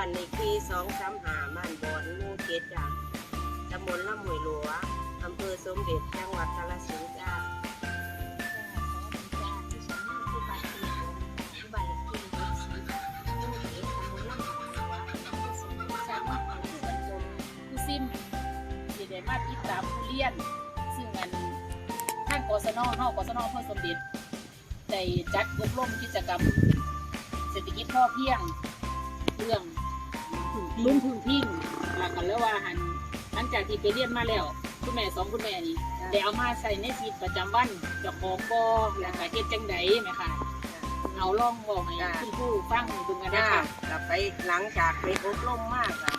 านเลขที่สองสามหาบ้านบอนหมู่เจ็ดจ้ะตำบลละหมวยหลวงอำเภอสมเด็จจังหวัดกาฬสินธุ์จ้าผู้ซิมที่ได้มาติดตามผู้เรียน ซึ่งอันทางกศนเฮากศนอเพื่อสมเด็จได้จัดอบรมกิจกรรมเศรษฐกิจพอเพียงเรื่อง ลุ่มพึ่งพิงหลักกันแล้วว่าหันหลังจากที่ไปเรียนมาแล้วคุณแม่สองคุณแม่นี่ได้เอามาใส่ในชีวิตประจำวันเจะของบอแล้วก็เฮ็ดจังไดไหมคะเอาล่องบอกให้คุณครูฟังดูกันนะจ้าคะกลับไปหลังจากไปอบรมมากอะ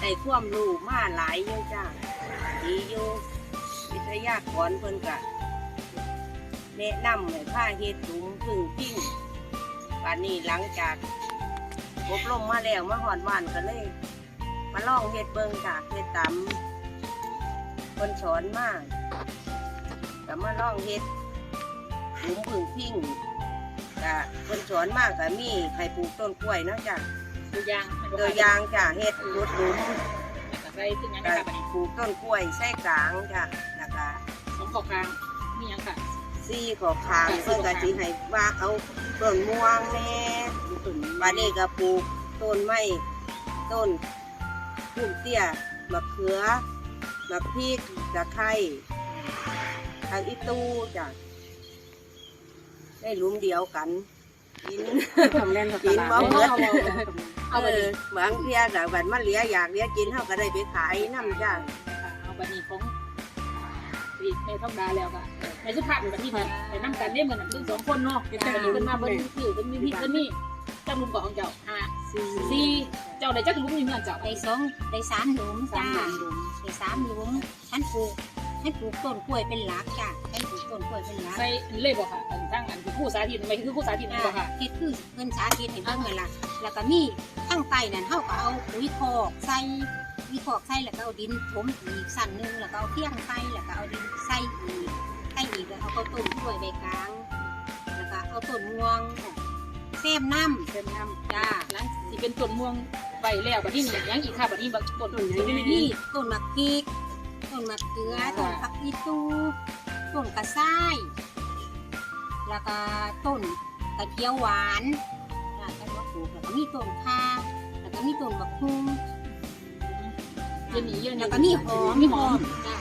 ได้ความรู้มาหลายอยู่จ้าดีอยู่วิทยากรเพิ่นกะแนะนำให้ผ้าเฮ็ดถุงพึ่งพิ้งวันนี้หลังจาก อบรมมาแล้วมาหอดวันก็เลย มาลองเฮ็ดเบิ่งจ้ะเฮ็ดตามคนสอนมาก็มาลองเฮ็ดถุงพึ่งพิ้งก็คนสอนมากก็มีให้ปลูกต้นกล้วยเนาะจ้ะตัวอย่างให้บอกตัวอย่างจ้ะเฮ็ดรุดหลุมแล้วก็ใส่ซึ่งหยังก็นะคะบัดนี้ปลูกต้นกล้วยใส่กลางจ้ะแล้วก็สองข้อคางมีหยังค่ะ ซี่ขอคางเพื่อก็สิให้ว่าเอาต้นม่วงแน่บาดนี้ก็ปลูกต้นไม้ต้นพุ่มเตี้ยมะเขือมะพริกตะไคร้ทางอีตูจ้ะได้หลุมเดียวกันกินทำเล่นกับกินบ่ตลาดเบิดเอาเอบัดอนี้บางเทียแต่บัดมันเลียอยากเลียกินเฮาก็ได้ไปขายน้ำจ้ะเอาบัดนี้ของ อีกแม่ทองดาแล้วก็ในสุภาพบัดนี้ไปนำกันได้เหมือนกันสองคนเนาะบัดนี้เพิ่นมาเบิ่งคือเพิ่นมีพี่เพิ่นมีจักลุมของเจ้าห้าสี่เจ้าได้จักลุมนี่เมือนเจ้าได้สองได้สามหลุมจ้าได้สามหลุมฉันปลูกฉันปลูกต้นกล้วยเป็นหลักจ้ะฉันปลูกต้นกล้วยเป็นหลักใส่เลยบ่ค่ะอันทั้งอันที่ผู้สาธิตไม่คือผู้สาธิตนี่บ่ค่ะเฮ็ดคือเพิ่นสาธิตให้เบิ่งนั่นล่ะแล้วก็มีข้างใต้นั่นเฮาก็เอาปุ๋ยคอกใส่ ปุ๋ยคอกใส่แล้วก็เอาดินถมอีกสั้นหนึงแล้วก็เอาเที่ยงใส่แล้วก็เอาดินใส่อีกใส่อีกแล้วเอาต้นกล้วยใบกลาง แล้วก็เอาต้นม่วงแซมน้ำเต็มน้ำจ้าหลังสิเป็นต้นม่วงใบแล้วบัดนี้นี่ยังอีกค่ะบัดนี้บักต้นนี่นี่ต้นมะพริกต้นมะเขือต้นผักอีตูต้นกระซ้าย แล้วก็ต้นกระเทียวหวาน เย็นนี้เย็นแล้วก็มีหอมมีหอมจ้ะ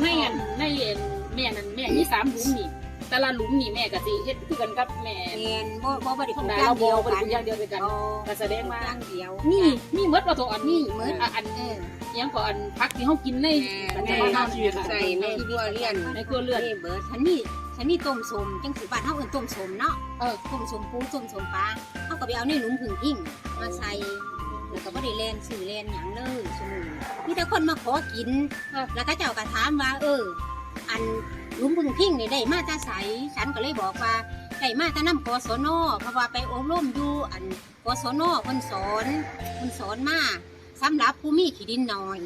ในอันในอันแม่นั่นแม่มีสามหลุมนี่แต่ละหลุมนี่แม่ก็สิเฮ็ดคือกันกับแม่เอ็นบ่บ่บ่ได้ปทลูงกดาอย่าเรางบ่เดียวบ่กัได้ปลูกนอย่างเดียวกันบ่ก็แสดงว่า อย่างเดียวนี่มีหมดว่าตัวอันนี่นี้หมดอะอันเอออิหยังก็อันพักที่เฮากินในปัจจุบันเฮานี่ค่ะใส่ในครัวเรียนในครัวเรือนนี่เบิดฉันนี่ฉันนี่ต้มสมจังสิบ้านเฮาเอิ้นต้มสมเนาะเออต้มสมปูต้มสมปลาเขาก็ไปเอาในหลุมผึ่งหิ่งมาใส่ แล้วก็บ่ได้แลนสื่อแลนหยังเลยสมุนมีแต่คนมาขอกิน แล้วก็เจ้าก็ถามว่า เออ อันลุมผึ่งพิงนี่ได้มาตาใสฉันก็เลยบอกว่าได้มาตาน้ำกศนเพราะว่าไปอบรมอยู่อันกศนเพิ่นสอนเพิ่นสอนมาสำหรับผู้มีขี้ดินน้อย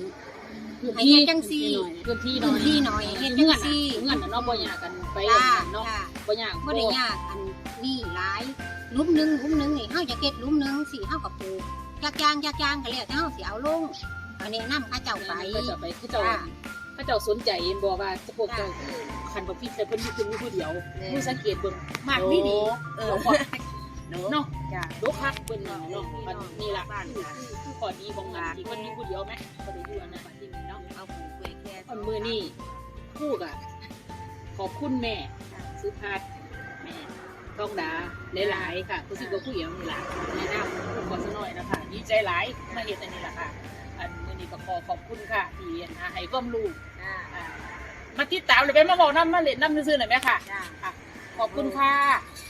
ให้เฮ็ดจังซี่พื้นที่หน่พื้อนยที่น้อยเฮ็ดเงื่จัอนงซี่เงื่อนน่ะเนาะบ่ยากกันไปจ้าเนาะจ้าบ่ยากบ่ได้ยากอันนี้หลายลุมหนึงลุมหนึงนี่เฮาจะเก็บลุมหนึงสิเฮาก็ปลูก ยากยางยากยางก็แล้วแต่เฮาสิเอาลงก็แนะนำเขาเจ้าไปก็จะไปคือเจ้าถ้าเจ้าสนใจบอกว่าจะพวกเจ้าคันบ่พี่แต่เพิ่นอยู่เพิ่นอยู่ผู้เดียวมือสังเกตเบิ่งมากนี่ดีเอเดี๋อยวก่อนเนาะเนาะจ้ะโลกคักเพิ่นน่ะเนาะมันนี่ล่ะบ้านค่ะคือข้อดีของงานที่เพิ่นอยู่ผู้เดียวไหมก็ได้อยู่อันนั้นบัดนี้เนาะ เอาปลูกไว้แค่อันมื้อนี้ครู่ก็ขอบคุณแม่สุภัทรแม่ทองดาหลายๆค่ะผู้สิบ่ผู้เหี่ยวนี่ล่ะแนะนำผู้ขอซะหน่อยนะคะ ดีใจหลายมาเฮ็ดอันนี้ล่ะค่ะ อันมื้อนี้ก็ขอขอบคุณค่ะที่หาให้ความรู้จ้าอ่ามาติดตามเลยไปมาบอกน้ำมาเล่นน้ำซื่อๆหน่อยไหมค่ะจ้าค่ะขอบคุณค่ะจ